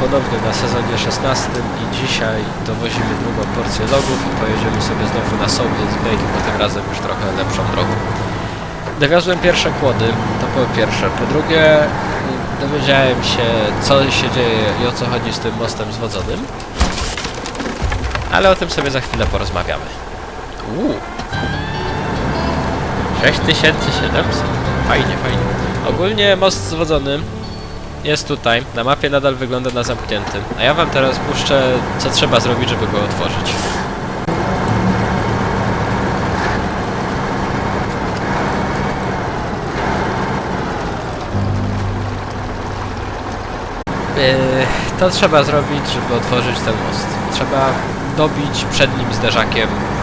ponownie na sezonie 16 i dzisiaj dowozimy drugą porcję logów i pojedziemy sobie znowu na sobie z Bake, bo tym razem już trochę lepszą drogą. Dowiozłem pierwsze kłody, to po pierwsze. Po drugie, dowiedziałem się co się dzieje i o co chodzi z tym mostem zwodzonym. Ale o tym sobie za chwilę porozmawiamy. Uuu. 6700. Fajnie, fajnie. Ogólnie most zwodzony jest tutaj. Na mapie nadal wygląda na zamknięty. A ja wam teraz puszczę, co trzeba zrobić, żeby go otworzyć. Yy, to trzeba zrobić, żeby otworzyć ten most. Trzeba dobić przednim zderzakiem w tego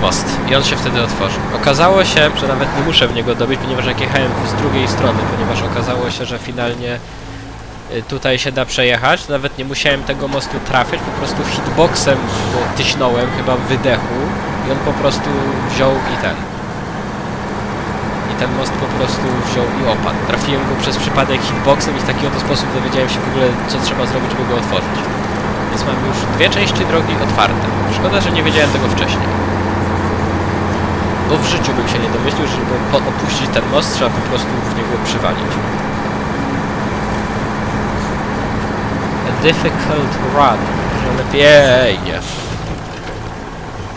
most i on się wtedy otworzy. Okazało się, że nawet nie muszę w niego dobić, ponieważ jak jechałem z drugiej strony, ponieważ okazało się, że finalnie y, tutaj się da przejechać, nawet nie musiałem tego mostu trafiać, po prostu hitboxem go tyśnąłem, chyba w wydechu i on po prostu wziął i ten. I ten most po prostu wziął i opadł. Trafiłem go przez przypadek hitboxem i w taki oto sposób dowiedziałem się w ogóle, co trzeba zrobić, żeby go otworzyć. Więc mam już dwie części drogi otwarte. Szkoda, że nie wiedziałem tego wcześniej. Bo w życiu bym się nie domyślił, że żeby opuścić ten most, trzeba po prostu w niego przywalić. A difficult run. Że lepiej nie.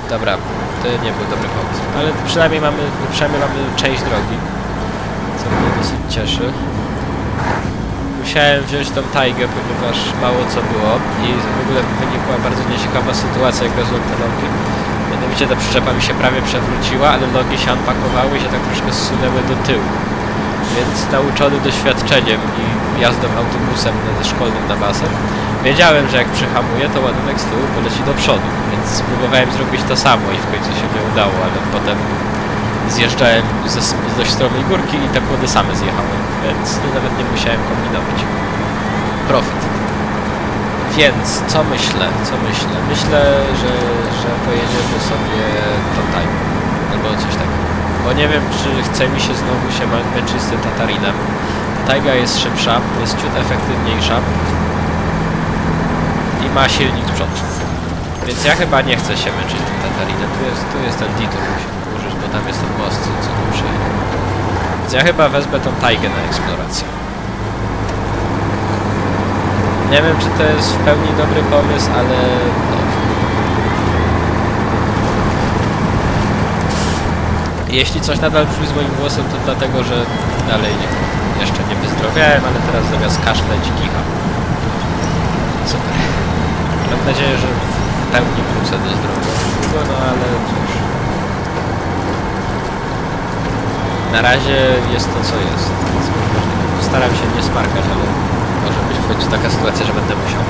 Dobra, to nie był dobry pomysł. Ale przynajmniej mamy, przynajmniej mamy część drogi. Co mnie dosyć cieszy. Musiałem wziąć tą tajgę, ponieważ mało co było i w ogóle wynikła bardzo nieciekawa sytuacja, nogi. Mianowicie ta przyczepa mi się prawie przewróciła, ale nogi się unpakowały i się tak troszkę zsunęły do tyłu. Więc nauczony doświadczeniem i jazdą autobusem szkolnym na basen, wiedziałem, że jak przyhamuję, to ładunek z tyłu poleci do przodu. Więc spróbowałem zrobić to samo i w końcu się nie udało, ale potem zjeżdżałem ze z dość stromej górki i te kłody same zjechały, więc nawet nie musiałem kombinować. Profit. Więc co myślę? Co myślę? Myślę, że, że pojedziemy sobie tutaj. Albo coś takiego. Bo nie wiem, czy chce mi się znowu się mę- męczyć z tym Tatarinem. Taiga jest szybsza, jest ciut efektywniejsza i ma silnik z przodu. Więc ja chyba nie chcę się męczyć tym Tatarinem. Tu jest, tu jest ten Dito, musimy użyć, bo tam jest ten most, co tu przyjdzie. Więc ja chyba wezmę tą Taigę na eksplorację. Nie wiem, czy to jest w pełni dobry pomysł, ale no. Jeśli coś nadal brzmi z moim głosem, to dlatego, że dalej nie, jeszcze nie wyzdrowiałem, ale teraz zamiast kaszleć kicha. Super. Mam nadzieję, że w pełni wrócę do zdrowia niedługo, no ale cóż. Na razie jest to, co jest. Staram się nie smarkać, ale końcu taka sytuacja, że będę musiał.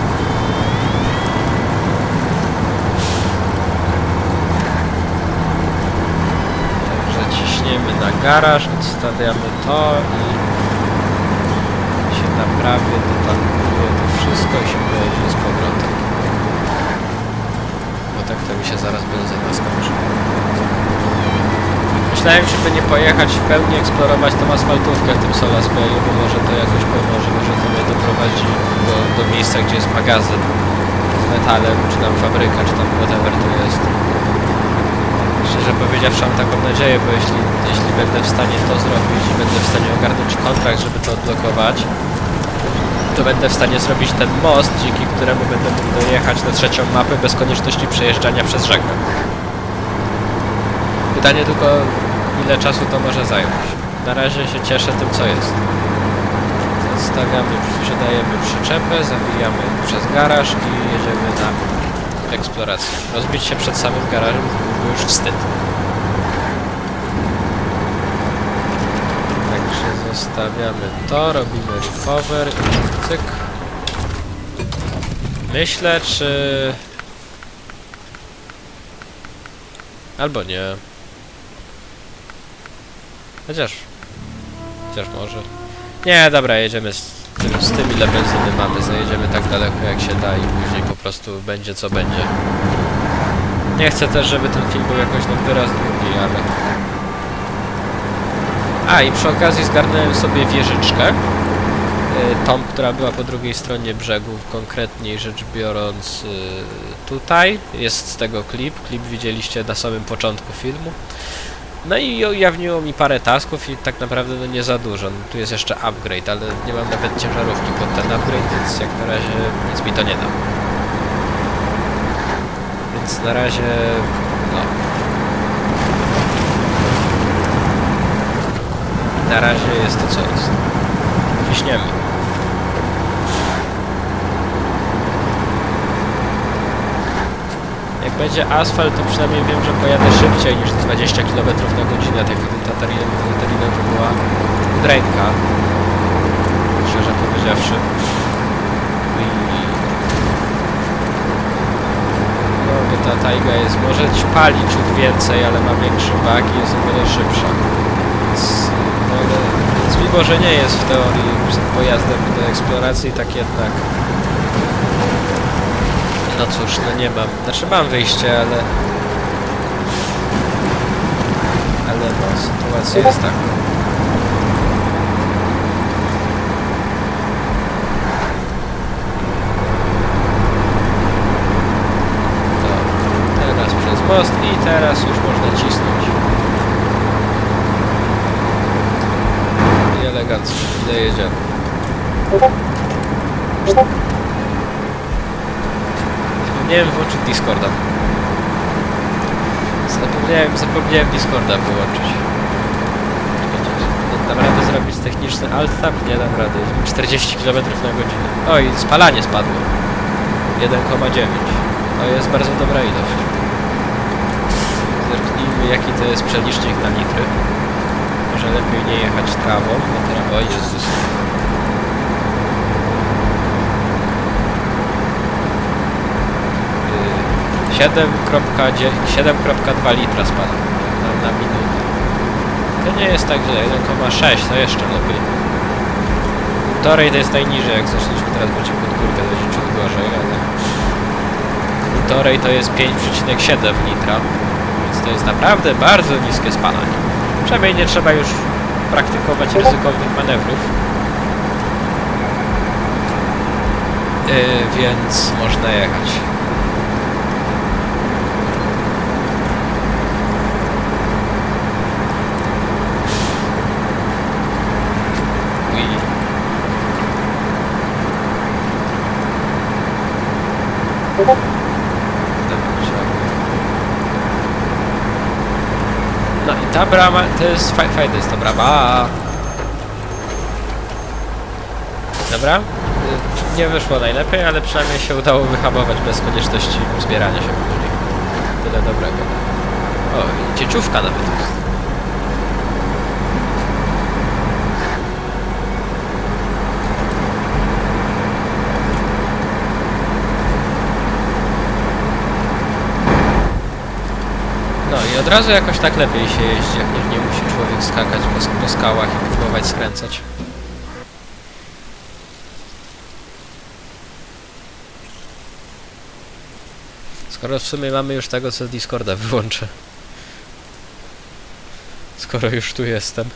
Także ciśniemy na garaż, odstawiamy to i się naprawię, dotankuje to wszystko i się pojedzie z powrotem. Bo tak to mi się zaraz benzyna skończy. Myślałem, żeby nie pojechać w pełni eksplorować tą asfaltówkę w tym Bayu, bo może to jakoś pomoże, może to mnie doprowadzi do, do miejsca, gdzie jest magazyn z metalem, czy tam fabryka, czy tam whatever to jest. Szczerze powiedziawszy mam taką nadzieję, bo jeśli, jeśli będę w stanie to zrobić i będę w stanie ogarnąć kontrakt, żeby to odblokować, to będę w stanie zrobić ten most, dzięki któremu będę mógł dojechać na trzecią mapę bez konieczności przejeżdżania przez rzekę. Pytanie tylko, ile czasu to może zająć. Na razie się cieszę tym, co jest. Zostawiamy, sprzedajemy przyczepę, zawijamy przez garaż i jedziemy na eksplorację. Rozbić się przed samym garażem byłby już wstyd. Także zostawiamy to, robimy recover i cyk. Myślę, czy... Albo nie. Chociaż... Chociaż może. Nie, dobra, jedziemy z tym, z ile benzyny mamy. Zajedziemy tak daleko jak się da i później po prostu będzie co będzie. Nie chcę też, żeby ten film był jakoś na wyraz długi, ale... A, i przy okazji zgarnąłem sobie wieżyczkę. y, tą, która była po drugiej stronie brzegu, konkretniej rzecz biorąc y, tutaj. Jest z tego klip. Klip widzieliście na samym początku filmu. No i ujawniło mi parę tasków i tak naprawdę no nie za dużo. No, tu jest jeszcze upgrade, ale nie mam nawet ciężarówki pod ten upgrade, więc jak na razie nic mi to nie da. Więc na razie no. Na razie jest to co jest. Ciśniemy. Będzie asfalt, to przynajmniej wiem, że pojadę szybciej niż 20 km na godzinę. Tak jak Tatarinem, Tatarinem to była dręka. Szczerze powiedziawszy. No, bo ta Taiga jest, może ci pali ciut więcej, ale ma większy bak i jest o wiele szybsza. Więc, no, więc mimo, że nie jest w teorii pojazdem do eksploracji, tak jednak no cóż, no nie mam. Znaczy mam wyjście, ale... Ale no, sytuacja jest taka. Teraz przez most i teraz już można cisnąć. I elegancko, ile. Zapomniałem włączyć Discorda. Zapomniałem, zapomniałem Discorda wyłączyć. Dam radę zrobić techniczny alt tab? Nie dam rady. 40 km na godzinę. Oj, spalanie spadło. 1,9. To jest bardzo dobra ilość. Zerknijmy jaki to jest przelicznik na litry. Może lepiej nie jechać trawą, bo teraz... O 7,2 litra spada na, na minutę. To nie jest tak źle, 1,6 to jeszcze lepiej. Półtorej to jest najniżej, jak zaczęliśmy teraz będzie pod górkę, będzie ciut gorzej, ale... Półtorej to jest 5,7 litra, więc to jest naprawdę bardzo niskie spalanie. Przynajmniej nie trzeba już praktykować ryzykownych manewrów. Yy, więc można jechać. No i ta brama, to jest faj, fajna jest ta brama. Dobra. Y, Nie wyszło najlepiej, ale przynajmniej się udało wyhamować bez konieczności zbierania się później. Tyle dobrego. O, i cieciówka nawet jest. I od razu jakoś tak lepiej się jeździ, jak nie, nie musi człowiek skakać po, po skałach i próbować skręcać. Skoro w sumie mamy już tego, co Discorda wyłączę. Skoro już tu jestem.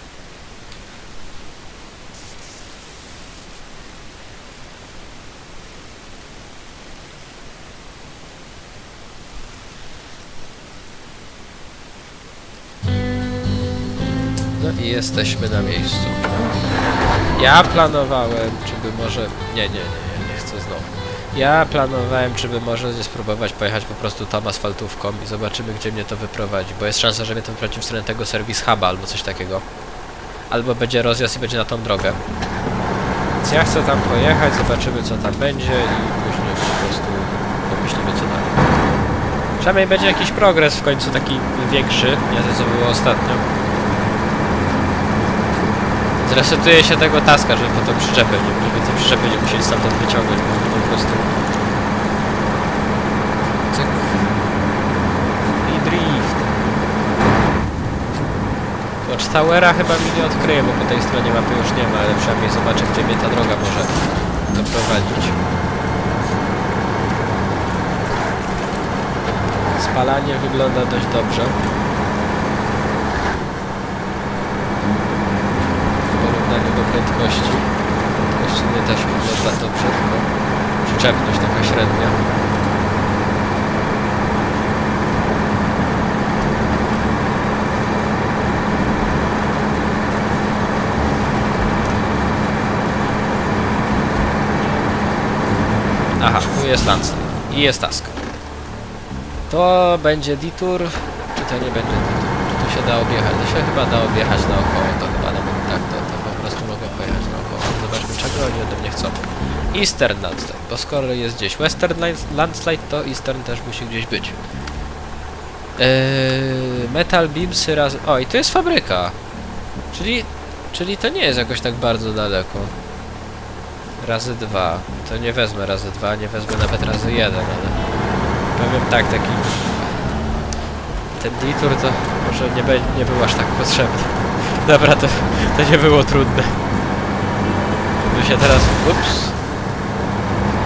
I jesteśmy na miejscu. Ja planowałem, czy by może... Nie, nie, nie, nie, nie chcę znowu. Ja planowałem, czy by może nie spróbować pojechać po prostu tam asfaltówką i zobaczymy, gdzie mnie to wyprowadzi, bo jest szansa, że mnie to wyprowadzi w stronę tego serwis huba albo coś takiego. Albo będzie rozjazd i będzie na tą drogę. Więc ja chcę tam pojechać, zobaczymy co tam będzie i później po prostu pomyślimy co dalej. Przynajmniej będzie jakiś progres w końcu taki większy, nie to co było ostatnio. Zresetuje się tego taska, żeby po tą przyczepę, żeby te przyczepy nie musieli stamtąd wyciągać, bo po prostu... Cyk. I drift. Watchtowera chyba mi nie odkryje, bo po tej stronie mapy już nie ma, ale przynajmniej zobaczę, gdzie mnie ta droga może doprowadzić. Spalanie wygląda dość dobrze. W porównaniu do prędkości. Prędkości potrzebność taka średnia. Aha, tu jest landslide i jest task. To będzie detour, czy to nie będzie detour? Czy tu się da objechać? To się chyba da objechać naokoło, to Czego oni ode mnie chcą. Eastern Landslide, bo skoro jest gdzieś Western Lands- Landslide, to Eastern też musi gdzieś być. Eee, Metal Beamsy raz... O, i tu jest fabryka. Czyli, czyli to nie jest jakoś tak bardzo daleko. Razy dwa. To nie wezmę razy dwa, nie wezmę nawet razy jeden, ale... Powiem tak, taki... Ten detour to może nie, be, nie był aż tak potrzebny. Dobra, to, to nie było trudne. Żeby się teraz... Ups!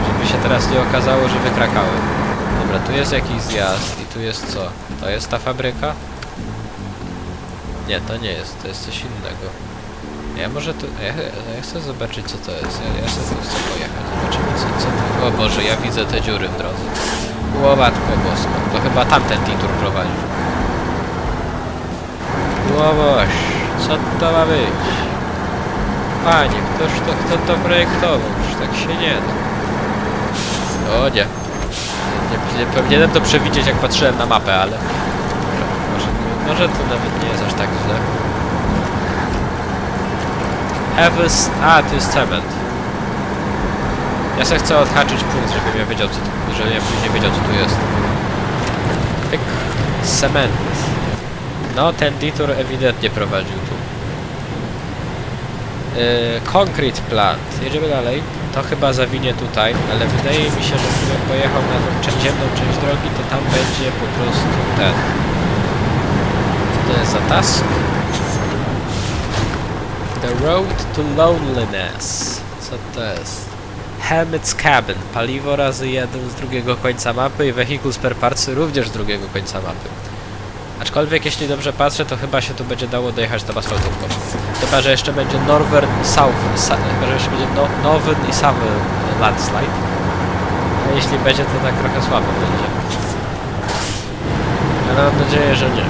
Żeby się teraz nie okazało, że wykrakałem. Dobra, tu jest jakiś zjazd i tu jest co? To jest ta fabryka? Nie, to nie jest, to jest coś innego. Ja może tu... Ja, ja chcę zobaczyć co to jest. Ja, ja chcę tu chcę pojechać. Zobaczymy co, co tu... O Boże, ja widzę te dziury w drodze. Łowatko bosko. To chyba tamten titur prowadzi. Łowoś, co to ma być? Panie, ktoś to, kto to projektował? Już tak się nie da. O nie. nie, nie powinienem to przewidzieć jak patrzyłem na mapę, ale... Może, może to nawet nie jest aż tak źle. Evis... A, to jest cement. Ja sobie chcę odhaczyć punkt, żebym ja wiedział co tu, żebym ja później wiedział co tu jest. Cement. No, ten detour ewidentnie prowadził concrete plant. Jedziemy dalej. To chyba zawinie tutaj, ale wydaje mi się, że gdybym pojechał na tą przedziemną część drogi, to tam będzie po prostu ten. To jest za task? The Road to Loneliness. Co to jest? Helmet's Cabin. Paliwo razy jeden z drugiego końca mapy i Vehicles per Parts również z drugiego końca mapy. Aczkolwiek jeśli dobrze patrzę, to chyba się tu będzie dało dojechać tą asfaltówką. Chyba, że jeszcze będzie Northern South, chyba, że jeszcze będzie no, Northern i Southern Landslide. A jeśli będzie, to tak trochę słabo będzie. Ale mam nadzieję, że nie.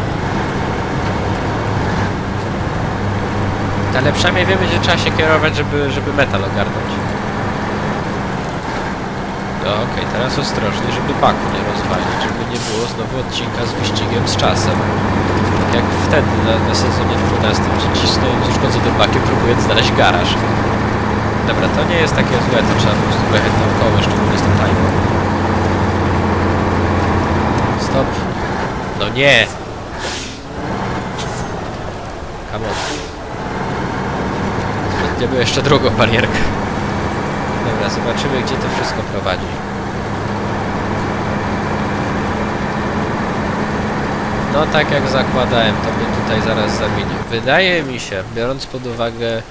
Ale przynajmniej wiemy, gdzie trzeba się kierować, żeby, żeby metal ogarnąć. Okej, teraz ostrożnie, żeby baku nie rozwalić, żeby nie było znowu odcinka z wyścigiem z czasem. Tak jak wtedy na, na sezonie 12, gdzie cisnąłem z uszkodzonym bakiem, próbując znaleźć garaż. Dobra, to nie jest takie złe, to trzeba po prostu pojechać naokoło, szczególnie z tym timer. Stop. No nie! Come on. Gdzie jeszcze drugą barierkę. Dobra, zobaczymy gdzie to wszystko prowadzi. No tak jak zakładałem, to mnie tutaj zaraz zawinie. Wydaje mi się, biorąc pod uwagę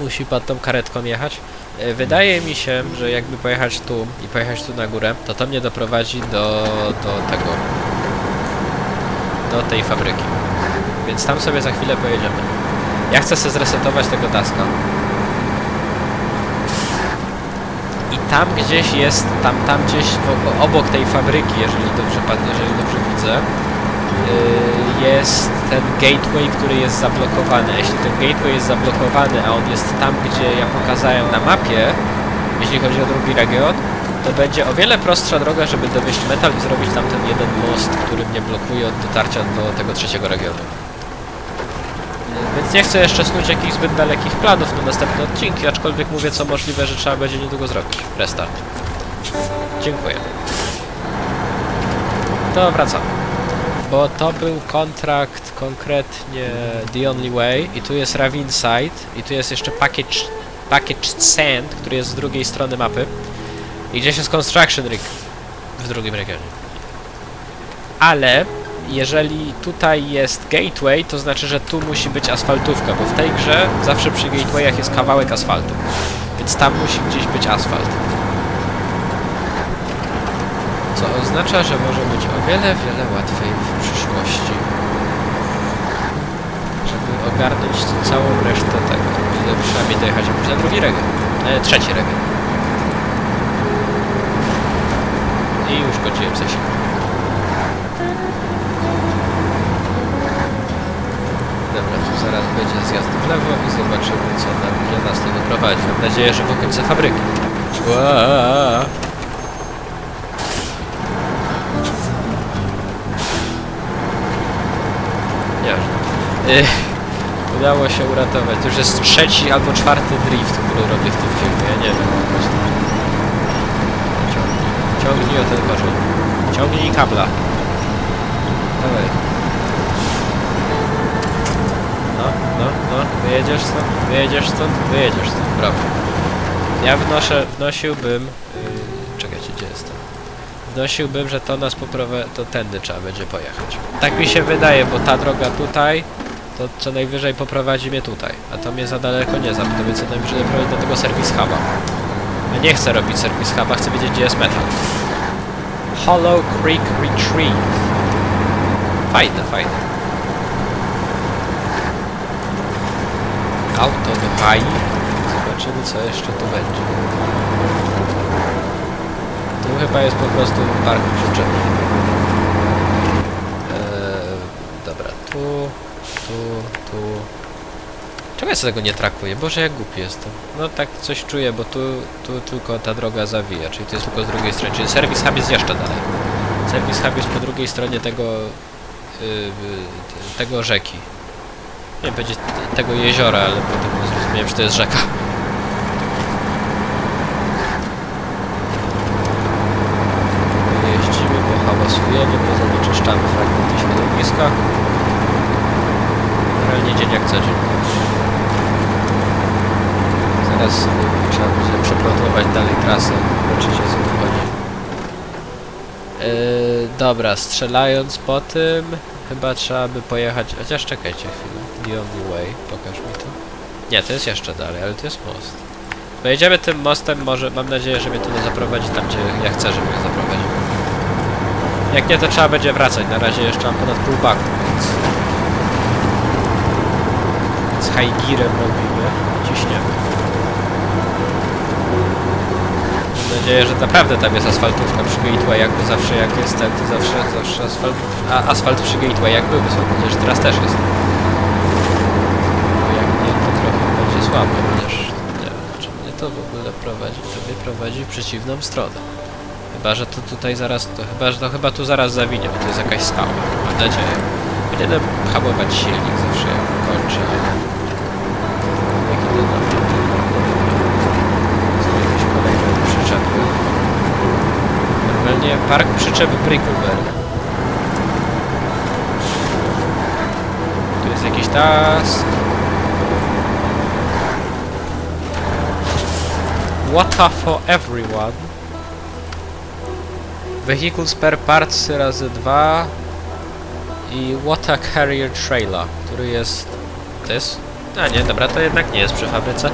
musi pan tą karetką jechać. e, Wydaje mi się, że jakby pojechać tu i pojechać tu na górę, to to mnie doprowadzi do, do tego, do tej fabryki. Więc tam sobie za chwilę pojedziemy. Ja chcę sobie zresetować tego taska. I tam gdzieś jest, tam, tam gdzieś obok tej fabryki, jeżeli dobrze, jeżeli dobrze widzę, yy, jest ten gateway, który jest zablokowany. Jeśli ten gateway jest zablokowany, a on jest tam, gdzie ja pokazałem na mapie, jeśli chodzi o drugi region, to będzie o wiele prostsza droga, żeby dowieść metal i zrobić tam ten jeden most, który mnie blokuje od dotarcia do tego trzeciego regionu. Więc nie chcę jeszcze snuć jakichś zbyt dalekich planów na następne odcinki, aczkolwiek mówię co możliwe, że trzeba będzie niedługo zrobić. Restart. Dziękuję. To wracam. Bo to był kontrakt konkretnie The Only Way i tu jest Ravine Site i tu jest jeszcze package, package Sand, który jest z drugiej strony mapy i gdzieś jest Construction Rig w drugim regionie. Ale jeżeli tutaj jest gateway, to znaczy, że tu musi być asfaltówka, bo w tej grze zawsze przy gatewayach jest kawałek asfaltu. Więc tam musi gdzieś być asfalt. Co oznacza, że może być o wiele, wiele łatwiej w przyszłości. Żeby ogarnąć całą resztę tego. Ile przynajmniej dojechać jakoś na drugi region. E, trzeci region. I już kończyłem sesję. Dobra, tu zaraz będzie zjazd w lewo i zobaczymy co nam gdzie nas to doprowadzi. Mam nadzieję, że w okolice fabryki. Nie. Udało się uratować. To już jest trzeci albo czwarty drift, który robię w tym filmie. Ja nie wiem. Ciągnij, ciągnij o ten korzeń. Ciągnij kabla. Dawaj. No, no, wyjedziesz stąd, wyjedziesz stąd, wyjedziesz stąd, brawo. Ja wnoszę, wnosiłbym... Yy, czekajcie, gdzie jestem? Wnosiłbym, że to nas poprowadzi, to tędy trzeba będzie pojechać. Tak mi się wydaje, bo ta droga tutaj, to co najwyżej poprowadzi mnie tutaj. A to mnie za daleko nie zapyta, więc co najwyżej doprowadzi do tego serwis huba. Nie chcę robić serwis huba, chcę wiedzieć, gdzie jest metal. Hollow Creek Retreat. Fajne, fajne. Auto do Hai. Zobaczymy, co jeszcze tu będzie. Tu chyba jest po prostu park przyczepny. Eee, dobra, tu, tu, tu. Czemu ja sobie tego nie trakuję? Boże, jak głupi jestem. No tak coś czuję, bo tu, tu tylko ta droga zawija, czyli to jest tylko z drugiej strony. Czyli serwis hub jest jeszcze dalej. Serwis hub jest po drugiej stronie tego, yy, tego rzeki. Nie będzie tego jeziora, ale potem zrozumiałem, że to jest rzeka. Jeździmy, pohałasujemy, pozanieczyszczamy fragmenty środowiska. Realnie dzień jak co dzień. Zaraz trzeba będzie przeplanować dalej trasę. Zobaczycie co tu chodzi. Yy, dobra, strzelając po tym, chyba trzeba by pojechać. Chociaż czekajcie chwilę. The only way, pokaż mi to. Nie, to jest jeszcze dalej, ale to jest most. Pojedziemy tym mostem, może mam nadzieję, że mnie to nie zaprowadzi tam, gdzie ja chcę, żeby mnie zaprowadził. Jak nie, to trzeba będzie wracać. Na razie jeszcze mam ponad pół baku, więc... Z high gearem robimy. Ciśniemy. Mam nadzieję, że naprawdę tam jest asfaltówka przy gateway, jak to zawsze jak jest ten, to zawsze, zawsze asfalt, a, asfalt przy gateway jak był, więc mam nadzieję, że teraz też jest. Bo jak nie, to trochę słabo, chociaż nie wiem, czy mnie to w ogóle prowadzi, to mnie prowadzi w przeciwną stronę. Chyba, że to tutaj zaraz, to chyba, że to chyba tu zaraz zawinie, bo to jest jakaś skała, mam nadzieję. Powinienem hamować silnik zawsze jak kończę, ale... Kolejne przyczepy. Normalnie park przyczep Brickleberry. Tu jest jakiś task. Water for everyone. Vehicle spare parts razy 2 i Water Carrier Trailer, który jest... To jest... A nie, dobra, to jednak nie jest przy fabryce.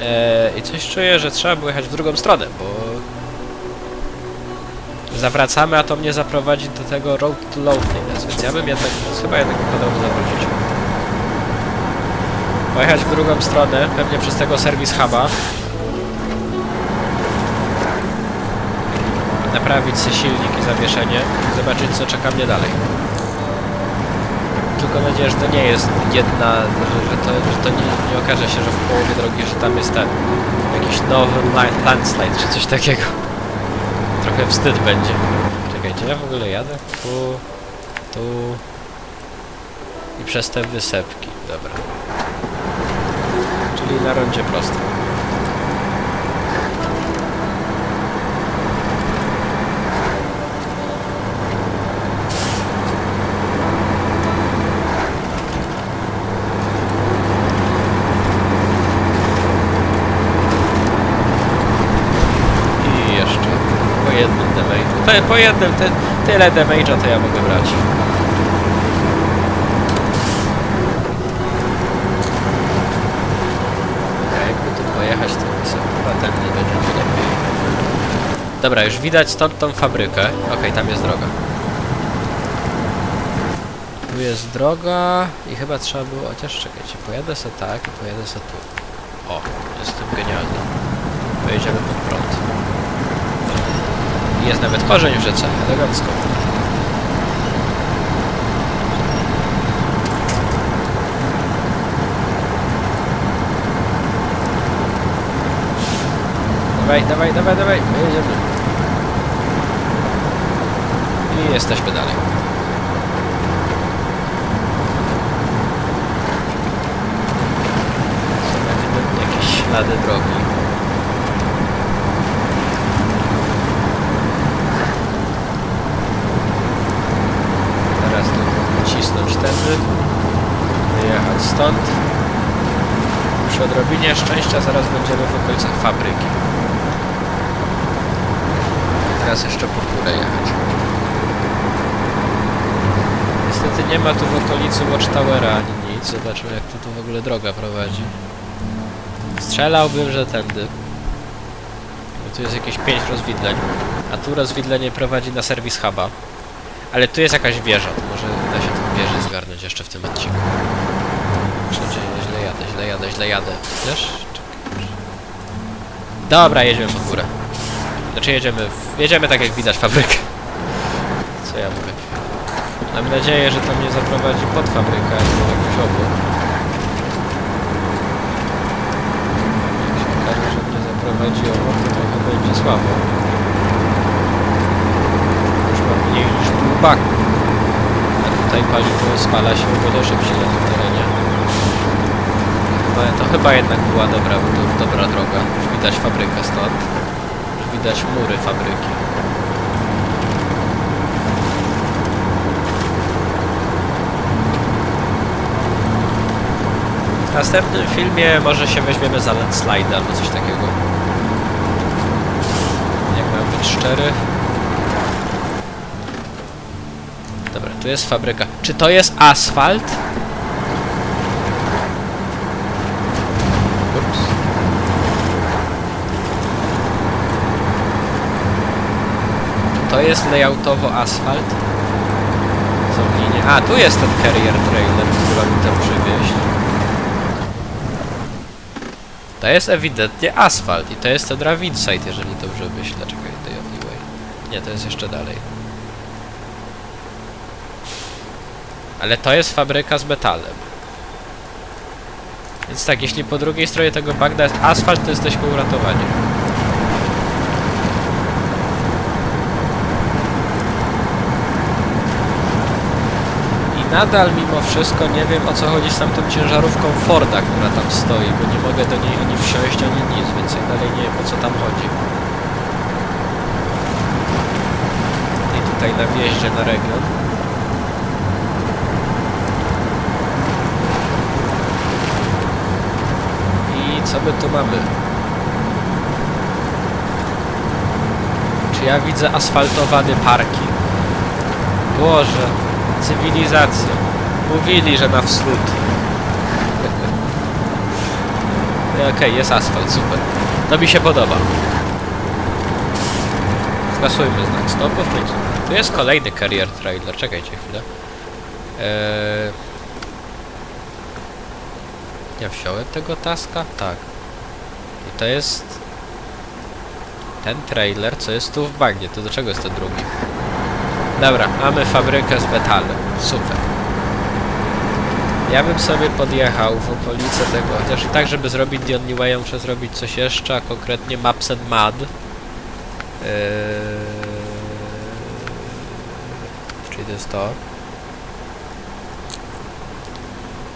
Eee, I coś czuję, że trzeba było jechać w drugą stronę, bo... Zawracamy, a to mnie zaprowadzi do tego Road to Loneliness, więc ja bym jednak... Chyba jednak wypadałoby zawrócić. Pojechać w drugą stronę, pewnie przez tego serwis huba. Naprawić sobie silnik i zawieszenie i zobaczyć co czeka mnie dalej. Tylko nadzieję, że to nie jest jedna, że, to, że to nie, nie okaże się, że w połowie drogi, że tam jest ten jakiś nowy li- landslide czy coś takiego. Trochę wstyd będzie. Czekajcie, ja w ogóle jadę tu, tu i przez te wysepki. Dobra. Czyli na rondzie prostym. I jeszcze po jednym damage'u. Po jednym, te, tyle damage'a to ja mogę brać. Ja jakby tu pojechać, to by sobie chyba ten nie będzie lepiej. Dobra, już widać stąd tą fabrykę. Okej, tam jest droga. Tu jest droga i chyba trzeba było... Chociaż czekajcie, pojadę se tak i pojadę se tu. O, jestem genialny. Pojedziemy pod prąd. Jest nawet korzeń w rzece, elegancko. Dawaj, dawaj, dawaj, dawaj, my jedziemy. I jesteśmy dalej. Są jakieś ślady drogi. Teraz tylko cisnąć tędy, wyjechać stąd. Przy odrobinie szczęścia zaraz będziemy w okolicach fabryki. Teraz jeszcze po górę jechać. Niestety nie ma tu w okolicy Watchtowera ani nic. Zobaczmy jak tu, tu w ogóle droga prowadzi. Strzelałbym, że tędy. Bo tu jest jakieś 5 rozwidleń. A tu rozwidlenie prowadzi na serwis huba. Ale tu jest jakaś wieża, to może da się tą wieżę zgarnąć jeszcze w tym odcinku. Wszędzie źle jadę, źle jadę, źle jadę. Wiesz? Dobra, jedziemy pod górę. Znaczy jedziemy, w... jedziemy tak jak widać fabrykę. Co ja mówię? Mam nadzieję, że to mnie zaprowadzi pod fabrykę, a nie jakoś obok. Jak się okaże, że mnie zaprowadzi obok, to trochę będzie słabo. Już mam mniej niż pół baku. A tutaj paliwo spala się o wiele szybciej na tym terenie. To chyba jednak była dobra, do, dobra droga. Już widać fabrykę stąd. Widać mury fabryki. W następnym filmie może się weźmiemy za landslide albo coś takiego. Jak mam być szczery. Dobra, tu jest fabryka. Czy to jest asfalt? Ups. Czy to jest layoutowo asfalt? Linie? A, tu jest ten carrier trailer, który mi tam przywieźć. To jest ewidentnie asfalt i to jest ten Ravinside, jeżeli dobrze myślę. Czekaj, The Only Way. Nie, to jest jeszcze dalej. Ale to jest fabryka z metalem. Więc tak, jeśli po drugiej stronie tego bagna jest asfalt, to jesteśmy uratowani. Nadal mimo wszystko nie wiem o co chodzi z tamtą ciężarówką Forda, która tam stoi, bo nie mogę do niej ani wsiąść, ani nic, więc ja dalej nie wiem o co tam chodzi. I tutaj na wjeździe na region. I co my tu mamy? Czy ja widzę asfaltowany parking? Boże, cywilizacja. Mówili, że na wschód. E, Okej, jest asfalt, super. To mi się podoba. Skasujmy znak stopu. Tu jest kolejny carrier trailer, czekajcie chwilę. Eee... Ja wziąłem tego taska? Tak. I to jest... Ten trailer, co jest tu w bagnie. To do czego jest ten drugi? Dobra, mamy fabrykę z metalem. Super. Ja bym sobie podjechał w okolice tego, chociaż i tak, żeby zrobić The Only Way, muszę zrobić coś jeszcze, a konkretnie Maps and Mud. Eee... Czyli to jest to.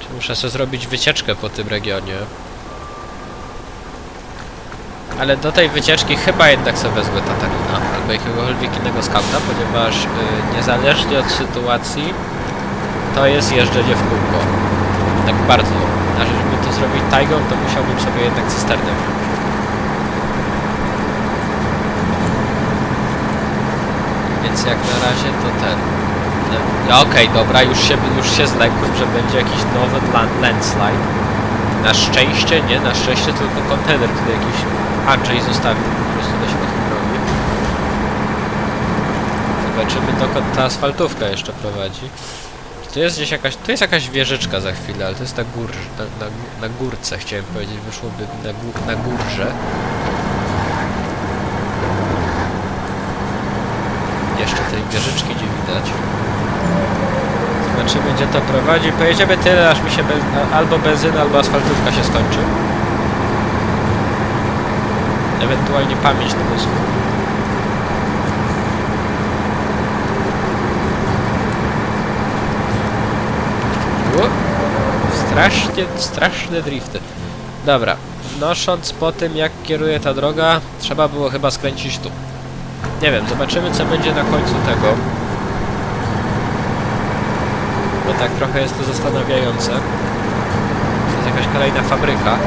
Czy muszę sobie zrobić wycieczkę po tym regionie? Ale do tej wycieczki chyba jednak sobie wezmę Tatarina albo jakiegokolwiek innego skauta, ponieważ y, niezależnie od sytuacji to jest jeżdżenie w kółko. Tak bardzo. A żeby to zrobić Tiger, to musiałbym sobie jednak cysternę wziąć. Więc jak na razie to ten... No okej, dobra, już się, już się zlekłem, że będzie jakiś nowy land, landslide. Na szczęście nie, na szczęście tylko kontener tutaj jakiś Andrzej zostawił po prostu na środku drogi. Zobaczymy dokąd ta asfaltówka jeszcze prowadzi. Tu jest gdzieś jakaś, tu jest jakaś wieżyczka za chwilę, ale to jest na, gór, na, na, na górce chciałem powiedzieć, wyszłoby na, gó- na górze. wieżyczki nie widać. Zobaczymy gdzie to prowadzi. Pojedziemy tyle, aż mi się albo benzyna, albo asfaltówka się skończy. Ewentualnie pamięć do mózgu. U, Strasznie, straszne drifty. Dobra, nosząc po tym jak kieruje ta droga, trzeba było chyba skręcić tu. Nie wiem, zobaczymy co będzie na końcu tego. Bo tak trochę jest to zastanawiające. To jest jakaś kolejna fabryka.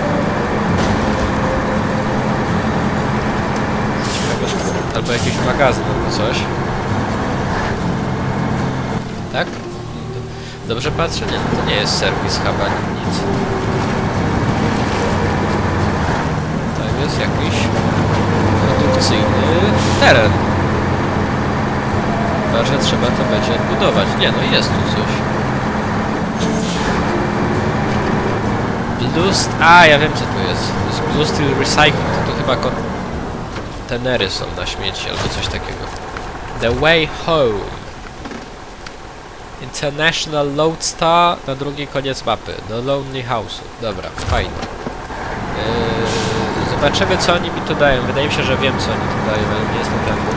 Albo jakiś magazyn albo coś. Tak? Dobrze patrzę? Nie, to nie jest serwis ani nic. To jest jakiś produkcyjny teren. Chyba, że trzeba to będzie odbudować. Nie, no jest tu coś. Blue St- A, ja wiem co tu jest. To jest Blue Steel Recycling. To, to chyba kontenery są na śmieci albo coś takiego. The Way Home. International Lodestar na drugi koniec mapy. Do Lonely House'u. Dobra, fajnie. Yy, zobaczymy co oni mi tu dają. Wydaje mi się, że wiem co oni tu dają, ale nie jestem pewny.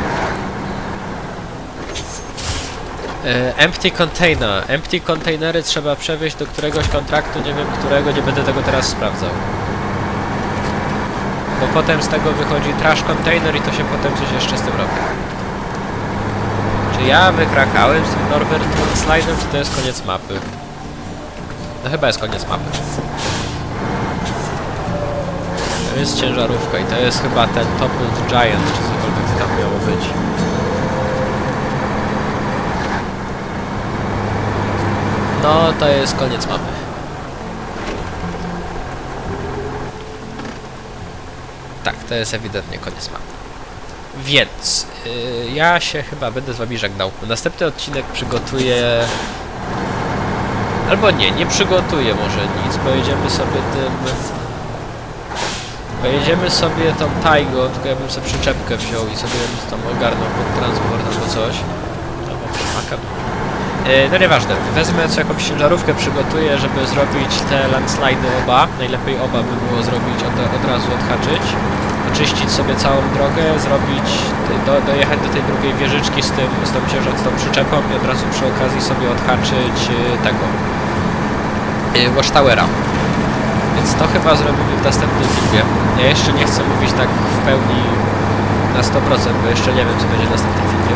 Yy, empty container. Empty containery trzeba przewieźć do któregoś kontraktu, nie wiem którego, nie będę tego teraz sprawdzał. Bo potem z tego wychodzi trash container i to się potem coś jeszcze z tym robi. Czy ja wykrakałem z tym Norbert Slide'em, czy to jest koniec mapy? No chyba jest koniec mapy. To jest ciężarówka i to jest chyba ten Toppled Giant, czy cokolwiek tam miało być. No, to jest koniec mapy. Tak, to jest ewidentnie koniec mapy. Więc yy, ja się chyba będę z wami żegnał. Następny odcinek przygotuję... Albo nie, nie przygotuję może nic. Pojedziemy sobie tym... Pojedziemy sobie tą Taigo, tylko ja bym sobie przyczepkę wziął i sobie ją tam ogarnął pod transport albo coś. Albo przymaka. Yy, no nieważne, wezmę co jakąś ciężarówkę przygotuję, żeby zrobić te landslidy oba. Najlepiej oba by było zrobić, od, od razu odhaczyć. Oczyścić sobie całą drogę, zrobić, do, dojechać do tej drugiej wieżyczki z, tym, z tą ciężar, z tą przyczepą i od razu przy okazji sobie odhaczyć yy, tego yy, Watchtowera. Więc to chyba zrobimy w następnym filmie. Ja jeszcze nie chcę mówić tak w pełni na 100%, bo jeszcze nie wiem co będzie w następnym filmie.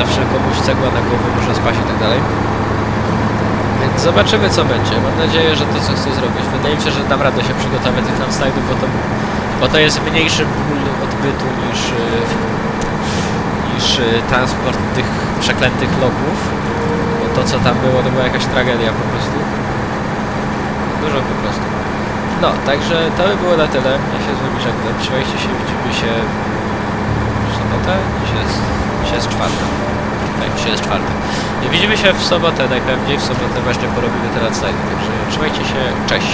Zawsze komuś cegła na głowę można spaść i tak dalej. Zobaczymy co będzie. Mam nadzieję, że to co chcę zrobić. Wydaje mi się, że dam radę się przygotować tych tam slajdów, bo to, bo to jest mniejszy ból odbytu niż, yy, niż yy, transport tych przeklętych logów. Bo to co tam było, to była jakaś tragedia po prostu. Dużo po prostu. No, także to by było na tyle. Ja się z wami żegnam. Trzymajcie się, widzimy się w sobotę. Dzisiaj jest, dzisiaj jest czwartek. Tak, dzisiaj jest czwartek. Widzimy się w sobotę najpewniej. W sobotę właśnie porobimy teraz slajd. Także trzymajcie się. Cześć.